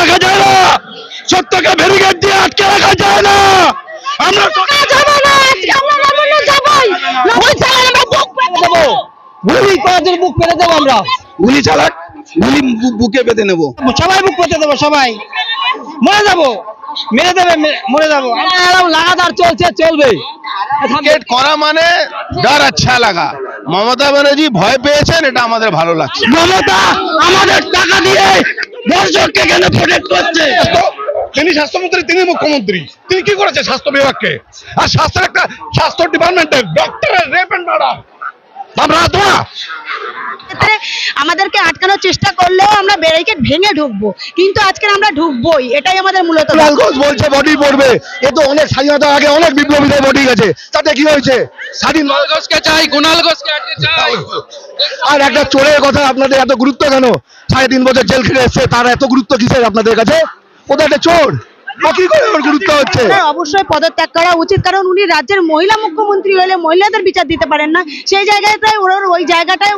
রাখা যায় না। সত্যকে ব্যারিকেড দিয়ে আটকে রাখা যায় না। আমরা যাব না আজকে আমরা নবান্ন যাবোই। নবান্ন চালান আমরা বুক পেতে দেবো। গুলি করাদের বুক পেতে দেবো আমরা। গুলি চালাক গুলি বুকে পেতে নেব। সবাই বুক পেতে দেবো সবাই। মরে যাব। মেরে দেবে মরে যাব। লাগাতার চলছে চলবে। ক্রিকেট করা মানে ডর আচ্ছা লাগা। মমতা ব্যানার্জি ভয় পেয়েছেন এটা আমাদের ভালো লাগছে। মমতা আমাদের টাকা দিয়ে দর্শককে কেন প্রোটেক্ট করছে? তিনি স্বাস্থ্যমন্ত্রী তিনি মুখ্যমন্ত্রী। তিনি কি করেছে স্বাস্থ্য বিভাগকে? আর স্বাস্থ্যের একটা স্বাস্থ্য ডিপার্টমেন্টের ডক্টরের রেপ এন্ড মার্ডার আমরা আমাদেরকে আটকানোর চেষ্টা করলেও আমরা ব্যারিকেড ভেঙে ঢুকবো। কিন্তু আজকে আমরা ঢুকবোই এটাই আমাদের মূলত ঘোষ বলছে বডি পড়বে। এ তো অনেক স্বাধীনতার আগে অনেক বিপ্লবীদের বডি গেছে। তাতে কি হয়েছে? স্বাধীন ঘোষকে চাই কুণাল ঘোষকে আজকে চাই। আর একটা চোরের কথা আপনাদের এত গুরুত্ব কেন? সাড়ে তিন বছর জেল খেটে এসছে তার এত গুরুত্ব কিসের আপনাদের কাছে? ও তো একটা চোর। ও কি করে ওর গুরুত্ব হচ্ছে? অবশ্যই পদত্যাগ করা উচিত কারণ উনি রাজ্যের মহিলা মুখ্যমন্ত্রী হলে মহিলাদের বিচার দিতে পারেন না। সেই জায়গাটায় ওর ওই জায়গাটায়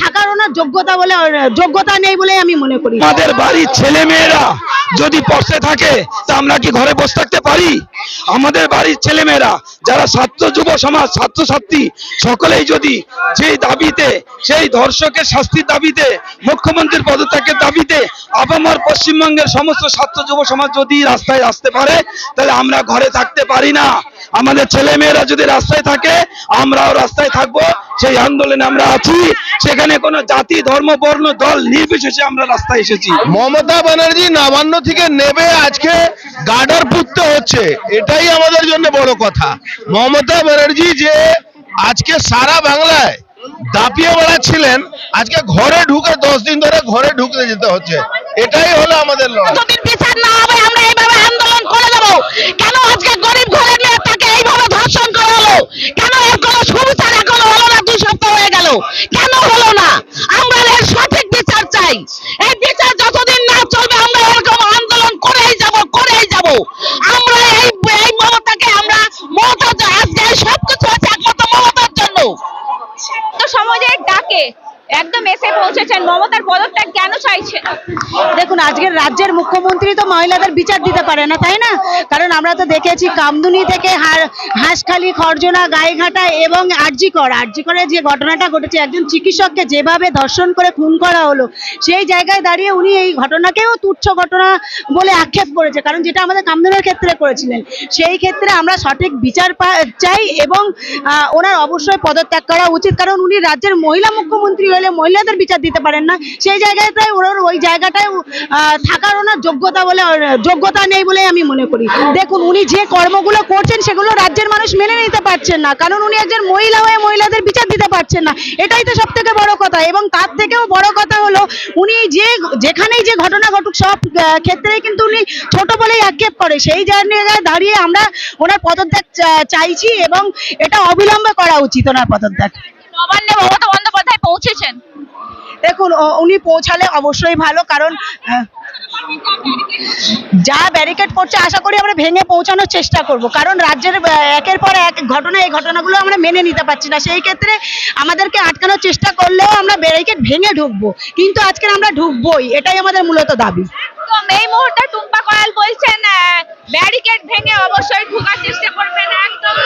থাকার ওনার যোগ্যতা বলে যোগ্যতা নেই বলে আমি মনে করি। আমাদের বাড়ির ছেলে মেয়েরা যদি পড়তে থাকে তা আমরা কি ঘরে বসে থাকতে পারি? আমাদের বাড়ির ছেলে মেয়েরা যারা ছাত্র যুব সমাজ ছাত্রছাত্রী সকলেই যদি সেই দাবিতে সেই ধর্ষকের শাস্তির দাবিতে মুখ্যমন্ত্রীর পদত্যাগের দাবিতে আপামার পশ্চিমবঙ্গের সমস্ত ছাত্র যুব সমাজ যদি রাস্তায় আসতে পারে তাহলে আমরা ঘরে থাকতে পারি না। আমাদের ছেলে মেয়েরা যদি রাস্তায় থাকে আমরাও রাস্তায় থাকব। সেই আন্দোলনে আমরা আছি। সেখানে কোনো জাতি ধর্ম বর্ণ দল নির্বিশেষে আমরা রাস্তায় এসেছি। মমতা ব্যানার্জি নবান্ন থেকে নেবে আজকে গার্ডার পুততে হচ্ছে। এটাই আমাদের জন্য বড় কথা। মমতা ব্যানার্জি যে আজকে সারা বাংলায় দাপিয়ে বেড়াচ্ছিলেন আজকে ঘরে ঢুকে দশ দিন ধরে ঘরে ঢুকতে যেতে হচ্ছে। এটাই হলো আমাদের লড়াই। সমাজের ডাকে একদম এসে পৌঁছেছেন। মমতার কেন চাইছেন দেখুন, আজকের রাজ্যের মুখ্যমন্ত্রী তো মহিলাদের বিচার দিতে পারে না, তাই না? কারণ আমরা তো দেখেছি কামদুনি থেকে হাঁসখালি গায়েঘাটা এবং যে ঘটনাটা ঘটেছে, একজন চিকিৎসককে যেভাবে ধর্ষণ করে খুন করা হলো, সেই জায়গায় দাঁড়িয়ে উনি এই ঘটনাকেও তুচ্ছ ঘটনা বলে আক্ষেপ করেছে। কারণ যেটা আমাদের কামদুনের ক্ষেত্রে করেছিলেন, সেই ক্ষেত্রে আমরা সঠিক বিচার চাই এবং ওনার অবশ্যই পদত্যাগ করা উচিত। কারণ উনি রাজ্যের মহিলা মুখ্যমন্ত্রী হলে মহিলাদের বিচার দিতে পারেন না। সেই জায়গাটায় ওর ওই জায়গাটায় থাকার ওনার যোগ্যতা বলে যোগ্যতা নেই বলে আমি মনে করি। দেখুন, উনি যে কর্মগুলো করছেন সেগুলো রাজ্যের মানুষ মেনে নিতে পারছেন না। কারণ উনি একজন মহিলা হয়ে মহিলাদের বিচার দিতে পারছেন না। এটাই তো সব থেকে বড় কথা। এবং তার থেকেও বড় কথা হলো, উনি যে, যেখানেই যে ঘটনা ঘটুক, সব ক্ষেত্রে কিন্তু উনি ছোট বলেই আক্ষেপ করে। সেই জায়গায় দাঁড়িয়ে আমরা ওনার পদত্যাগ চাইছি এবং এটা অবিলম্বে করা উচিত ওনার পদত্যাগ। নবান্নে বন্দ্যোপাধ্যায় পৌঁছেছেন? দেখুন উনি পৌঁছালে অবশ্যই ভালো কারণ আহ, যা ব্যারিকেড করছে আশা করি আমরা ভেঙে পৌঁছানোর চেষ্টা করব। কারণ রাজ্যের একের পর এক ঘটনা এই ঘটনাগুলো আমরা মেনে নিতে পারছি না। সেই ক্ষেত্রে আমাদেরকে আটকানোর চেষ্টা করলেও আমরা ব্যারিকেড ভেঙে ঢুকবো। কিন্তু আজকে আমরা ঢুকবোই এটাই আমাদের মূলত দাবি। এই মুহূর্তে টুম্পা কয়াল বলছেন ব্যারিকেড ভেঙে অবশ্যই ঢোকার চেষ্টা করবেন। একদম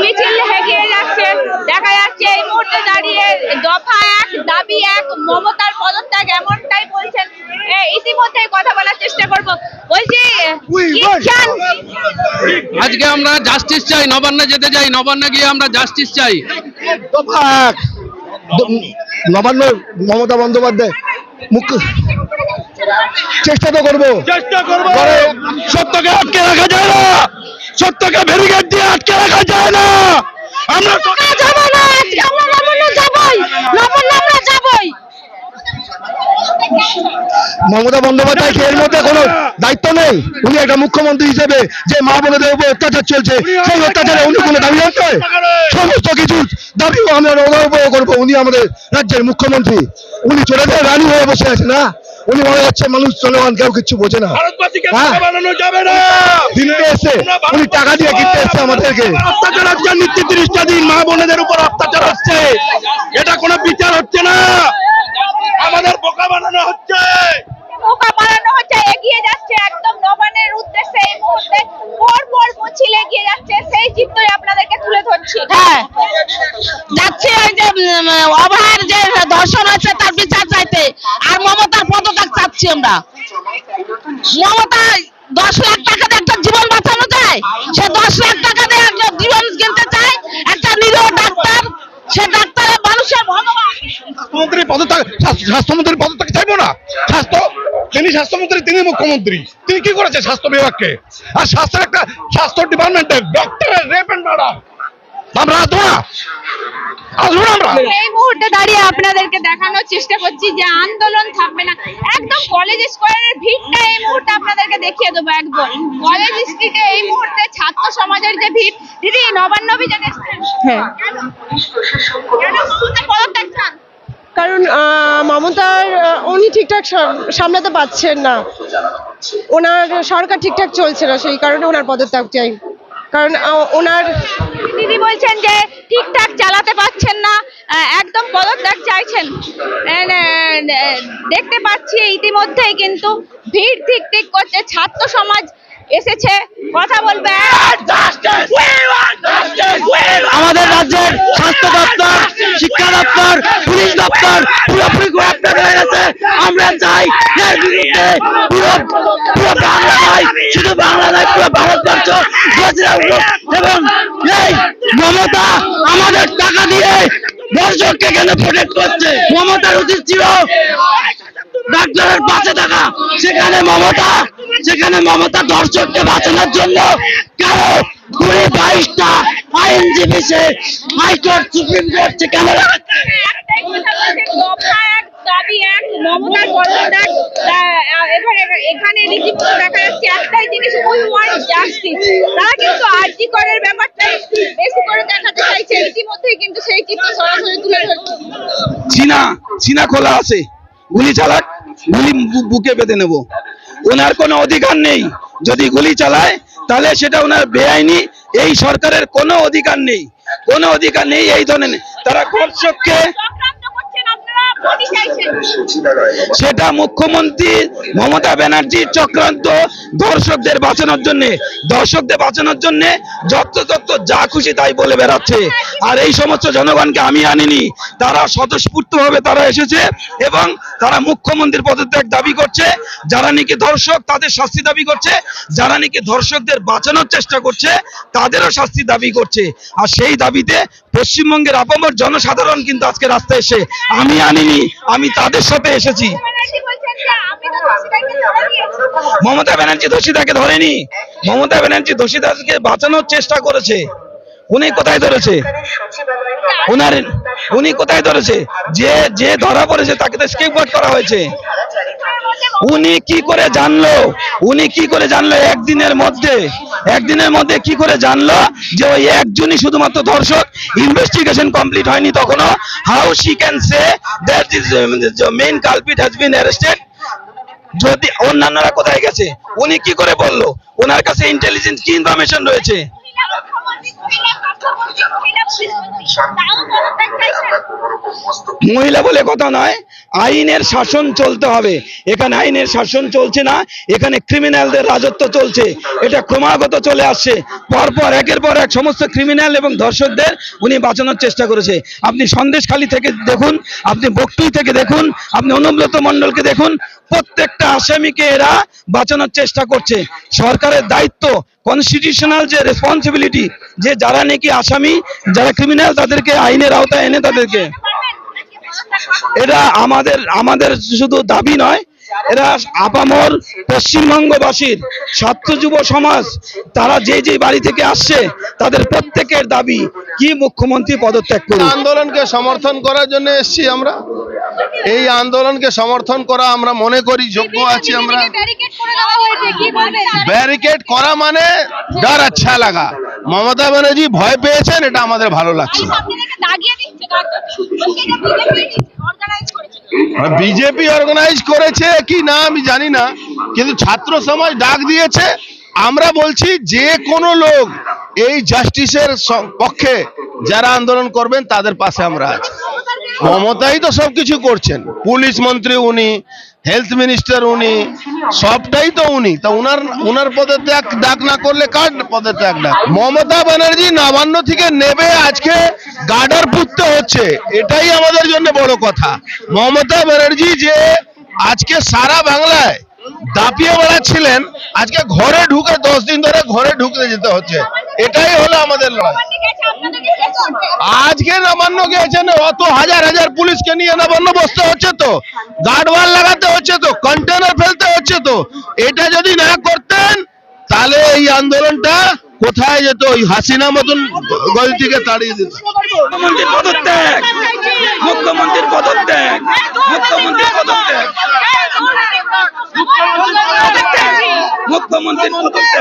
মিছিল এগিয়ে যাচ্ছে। দেখা যাচ্ছে এই মুহূর্তে দাঁড়িয়ে দফা এক দাবি এক মমতার পদত্যাগ এমনটাই বলছেন। এ, ইতিমধ্যে কথা বলার চেষ্টা করব। বলছি কি আজকে আমরা জাস্টিস চাই নবান্নে যেতে চাই নবান্নে গিয়ে আমরা জাস্টিস চাই। নবান্ন মমতা বন্দ্যোপাধ্যায় মুখ্য চেষ্টা তো করব। চেষ্টা করব। সত্যকে আটকে রাখা যায় না। সত্যকে ব্যারিকেড দিয়ে আটকে রাখা যায় না। আমরা যাব না আজকে আমরা নবান্ন যাবোই নবান্ন আমরা যাবোই মমতা বন্দ্যোপাধ্যায় এর মধ্যে কোনো দায়িত্ব নেই। উনি একটা মুখ্যমন্ত্রী হিসেবে যে মা বোনেদের উপর অত্যাচার চলছে সেই অত্যাচারে উনি কোনো দাবি রাখতে সমস্ত কিছু দাবিও আমরা ওনার উপরে করব। উনি আমাদের রাজ্যের মুখ্যমন্ত্রী। উনি চলে যায় রানী হয়ে বসে আছে না? উনি মনে হচ্ছে মানুষ জনগণ কেউ কিছু বোঝে না। হ্যাঁ। না। দিল্লি এসে উনি টাকা দিয়ে কিনতে এসছে আমাদেরকে। অত্যাচার হচ্ছে নিত্য তিরিশটা দিন মা বোনেদের উপর অত্যাচার হচ্ছে। এটা কোনো বিচার হচ্ছে না। আমাদের বোকা বানানো হচ্ছে। বোকা বানানো হচ্ছে এগিয়ে যাচ্ছে একদম নবানের উদ্দেশ্যে এই মুহূর্তে। পর পর মুছিল এগিয়ে যাচ্ছে সেই চিত্রই আপনাদেরকে তুলে ধরছি। হ্যাঁ যাচ্ছে ওই যে অবহার যে ধর্ষণ হয়েছে তার বিচার চাইতে আর মমতার পদত্যাগ চাচ্ছি আমরা। মমতা দশ লাখ টাকা দিয়ে একটা জীবন বাঁচানো যায় সে দশ লাখ টাকা দিয়ে একটা জীবন কিনতে চায়? একটা নিরীহ ডাক্তার সে ডাক্তার পদত্যাগ স্বাস্থ্য- স্বাস্থ্যমন্ত্রীর পদত্যাগ চাইব না। স্বাস্থ্য তিনি স্বাস্থ্যমন্ত্রী তিনি মুখ্যমন্ত্রী। তিনি কি করেছে স্বাস্থ্য বিভাগকে? আর স্বাস্থ্যের একটা স্বাস্থ্য ডিপার্টমেন্টে ডক্টরের রেপ এন্ড মার্ডার আমরা আসব না? আসব না আমরা? এই মুহূর্তে দাঁড়িয়ে আপনাদেরকে দেখানোর চেষ্টা করছি যে আন্দোলন থাকবে না। একদম কলেজ স্কোয়ারের ভিড়টা এই মুহূর্তে আপনাদেরকে দেখিয়ে দেবো একদম। কলেজ স্ট্রিটে এই মুহূর্তে ছাত্র সমাজের যে ভিড় দিদি নবান্ন অভিযান এসছেন হ্যাঁ। কেন? পদত্যাগ চান? কারণ মমতার উনি ঠিকঠাক সামলাতে পারছেন না। ওনার সরকার ঠিকঠাক চলছে না, সেই কারণে ওনার পদত্যাগ চাই। কারণ ওনার দিদি বলছেন যে ঠিকঠাক চালাতে পারছেন না একদম পদত্যাগ চাইছেন। দেখতে পাচ্ছি ইতিমধ্যেই কিন্তু ভিড় ঠিক ঠিক করছে ছাত্র সমাজ এসেছে কথা বলবে। আমাদের রাজ্যের স্বাস্থ্য দপ্তর শিক্ষা দপ্তর পুলিশ দপ্তর পুরোপুরি গ্রেপ্তার হয়ে গেছে আমরা চাই এর বিরুদ্ধে পুরো পুরো বাংলা নয় শুধু বাংলা নয় পুরো ভারতবর্ষ এবং এই মমতা আমাদের টাকা দিয়ে দর্শককে কেন প্রোটেক্ট করছে? মমতার উচিত ছিল। ডাক্তারের পাশে থাকা সেখানে মমতা সেখানে মমতা দর্শককে বাঁচানোর জন্য কেন কুড়ি বাইশটা আইনজীবী সে হাইকোর্ট সুপ্রিম কোর্ট সেখানে এখানে রীতিমতো দেখা যাচ্ছে একটাই জিনিস উই ওয়ান্ট জাস্টিস তারা কিন্তু আরজি করের ব্যাপারটা বেশি করে দেখাতে চাইছে। ইতিমধ্যেই কিন্তু সেই চিত্র সরাসরি তুলে ধরছে। চীনা চীনা খোলা আছে। গুলি চালাক গুলি বুকে বেঁধে নেব। ওনার কোনো অধিকার নেই। যদি গুলি চালায়, তাহলে সেটা ওনার বেআইনি। এই সরকারের কোনো অধিকার নেই। কোনো অধিকার নেই এই ধরনের। তারা চাইছেন সেটা মুখ্যমন্ত্রী মমতা ব্যানার্জির চক্রান্ত দর্শকদের বাঁচানোর জন্য, দর্শকদের বাঁচানোর জন্য যত তত যা খুশি তাই বলে বেড়াচ্ছে। আর এই সমস্ত জনগণকে আমি আনিনি। তারা স্বতঃস্ফূর্তভাবে তারা এসেছে এবং তারা মুখ্যমন্ত্রীর পদত্যাগ দাবি করছে, যারা নাকি ধর্ষক তাদের শাস্তি দাবি করছে, যারা নাকি ধর্ষকদের বাঁচানোর চেষ্টা করছে, তাদেরও শাস্তি দাবি করছে। আর সেই দাবিতে পশ্চিমবঙ্গের আপামর জনসাধারণ কিন্তু আজকে রাস্তায় এসে আমি আনিনি, আমি তাদের সাথে এসেছি। মমতা ব্যানার্জি দোষীটাকে ধরেনি। মমতা ব্যানার্জি দোষীটাকে বাঁচানোর চেষ্টা করেছে। উনি কোথায় ধরেছে? উনার উনি কোথায় ধরেছে? যে যে ধরা পড়েছে তাকে তো স্কেপ করা হয়েছে। উনি কি করে জানলো? উনি কি করে জানলো একদিনের মধ্যে? একদিনের মধ্যে কি করে জানলো যে ওই একজনই শুধুমাত্র ধর্ষক? ইনভেস্টিগেশন কমপ্লিট হয়নি তখনও। How she can say that is main culprit has been arrested যদি অন্যান্যরা কোথায় গেছে? উনি কি করে বলল? ওনার কাছে ইন্টেলিজেন্স কি ইনফরমেশন রয়েছে? মহিলা বলে কথা নয়, আইনের শাসন চলতে হবে। এখানে আইনের শাসন চলছে না, এখানে ক্রিমিনালদের রাজত্ব চলছে। এটা ক্রমাগত চলে আসছে। পরপর, একের পর এক সমস্ত ক্রিমিনাল এবং ধর্ষকদের উনি বাঁচানোর চেষ্টা করেছে। আপনি সন্দেশখালী থেকে দেখুন, আপনি বকটুই থেকে দেখুন, আপনি অনুব্রত মণ্ডলকে দেখুন, প্রত্যেকটা আসামিকে এরা বাঁচানোর চেষ্টা করছে। সরকারের দায়িত্ব কনস্টিটিউশনাল যে রেসপন্সিবিলিটি যে যারা নাকি আসামি, যারা ক্রিমিনাল তাদেরকে আইনের আওতায় এনে তাদেরকে। এটা আমাদের আমাদের শুধু দাবি নয় এরা আপামর পশ্চিমবঙ্গবাসীর ছাত্র যুব সমাজ তারা যে যে বাড়ি থেকে আসছে তাদের প্রত্যেকের দাবি কি মুখ্যমন্ত্রী পদত্যাগ করুন আন্দোলনকে সমর্থন করার জন্য এসেছি আমরা। এই আন্দোলনকে সমর্থন করা আমরা মনে করি যোগ্য আছি আমরা। করে ব্যারিকেড করা মানে ডর আচ্ছা লাগা। মমতা ব্যানার্জি ভয় পেয়েছেন এটা আমাদের ভালো লাগছে। বিজেপি অর্গানাইজ করেছে কি না আমি জানি না, কিন্তু ছাত্র সমাজ ডাক দিয়েছে। আমরা বলছি যে কোনো লোক এই জাস্টিসের পক্ষে যারা আন্দোলন করবেন, তাদের পাশে আমরা আছি। মমতাই তো সবকিছু করছেন। পুলিশ মন্ত্রী উনি হেলথ মিনিস্টার উনি, সবটাই তো উনি। তা উনার উনার পদত্যাগ ডাক না করলে কার পদত্যাগ ডাক? মমতা ব্যানার্জি নবান্ন থেকে নেবে আজকে, গার্ডার পুততে হচ্ছে। এটাই আমাদের জন্য বড় কথা। মমতা ব্যানার্জি যে আজকে সারা বাংলায় দাপিয়ে বেড়াচ্ছিলেন, আজকে ঘরে ঢুকে, দশ দিন ধরে ঘরে ঢুকতে যেতে হচ্ছে। এটাই হলো আমাদের লড়াই। আজকে নবান্ন গিয়েছেন, অত হাজার হাজার পুলিশকে নিয়ে নবান্ন বসতে হচ্ছে তো। গার্ডওয়াল লাগাতে হচ্ছে তো কন্টেনার ফেলতে হচ্ছে তো। এটা যদি না করতেন, তাহলে এই আন্দোলনটা কোথায় যেত? ওই হাসিনা মতন গলতিকে তাড়িয়ে দিত। মুখ্যমন্ত্রীর পদত্যাগ! মুখ্যমন্ত্রীর পদত্যাগ! মুখ্যমন্ত্রীর পদত্যাগ! মুখ্যমন্ত্রীর পদত্যাগ!